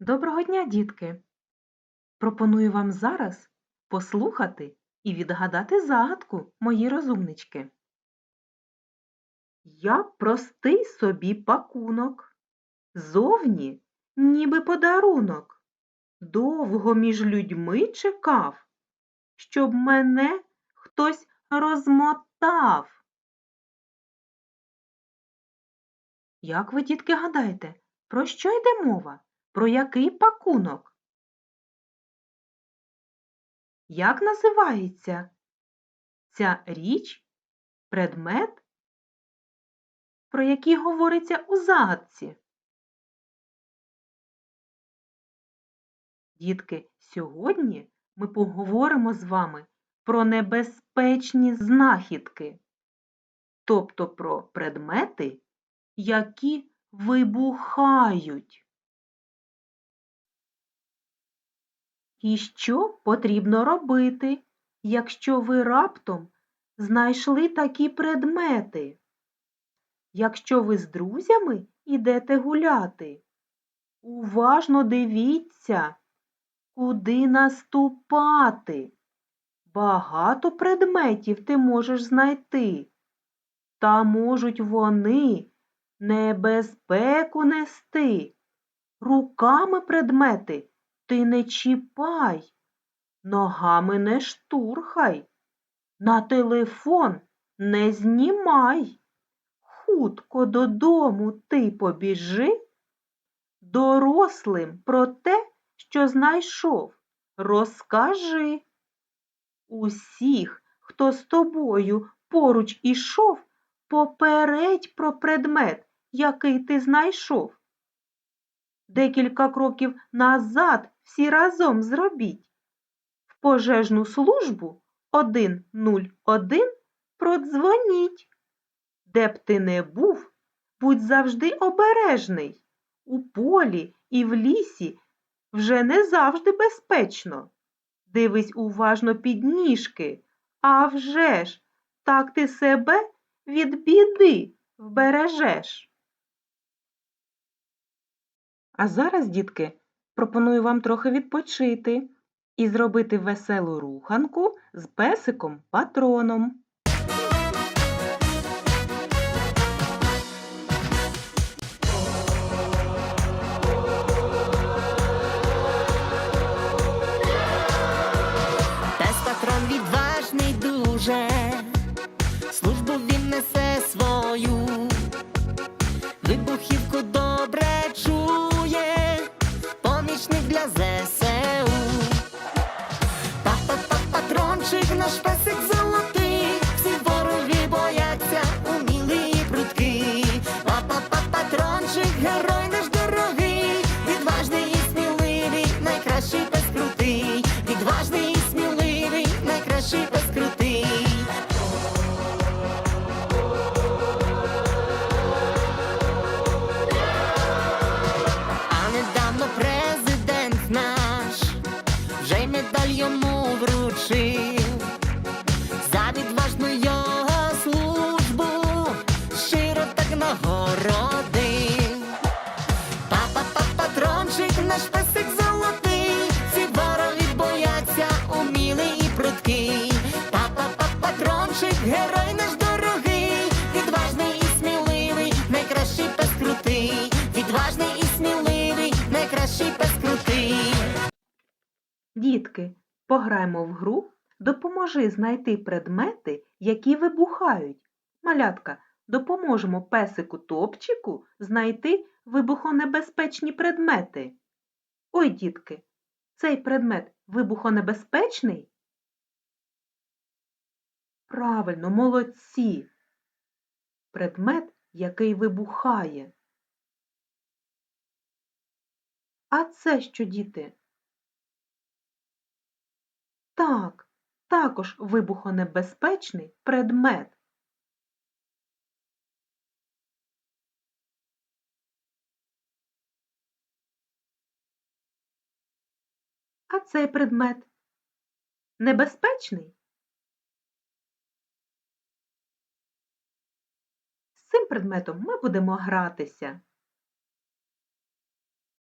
Доброго дня, дітки! Пропоную вам зараз послухати і відгадати загадку, мої розумнички. Я простий собі пакунок, зовні ніби подарунок. Довго між людьми чекав, щоб мене хтось розмотав. Як ви, дітки, гадаєте, про що йде мова? Про який пакунок? Як називається ця річ, предмет, про який говориться у загадці? Дітки, сьогодні ми поговоримо з вами про небезпечні знахідки, тобто про предмети, які вибухають. І що потрібно робити, якщо ви раптом знайшли такі предмети? Якщо ви з друзями йдете гуляти, уважно дивіться, куди наступати. Багато предметів ти можеш знайти, та можуть вони небезпеку нести. Руками предмети ти не чіпай, ногами не штурхай, на телефон не знімай. Хутко додому ти побіжи, дорослим про те, що знайшов, розкажи. Усіх, хто з тобою поруч ішов, попередь про предмет, який ти знайшов. Декілька кроків назад всі разом зробіть. В пожежну службу 101 продзвоніть. Де б ти не був, будь завжди обережний. У полі і в лісі вже не завжди безпечно. Дивись уважно під ніжки, а вже ж, так ти себе від біди вбережеш. А зараз, дітки, пропоную вам трохи відпочити і зробити веселу руханку з песиком патроном. Пес патрон відважний дуже, вручив за відважну його службу, щиро так нагородив. Папа, патрончик, наш песик золотий, всі вороги бояться, умілий і прудкий. Папа, патрончик, герой наш дорогий, відважний і сміливий, найкращий пес крутий, відважний і сміливий, найкращий пес крутий. Дітки, пограємо в гру, допоможи знайти предмети, які вибухають. Малятка, допоможемо песику топчику знайти вибухонебезпечні предмети. Ой, дітки, цей предмет вибухонебезпечний? Правильно, молодці. Предмет, який вибухає. А це що, діти? Так, також вибухонебезпечний предмет. А цей предмет небезпечний? З цим предметом ми будемо гратися.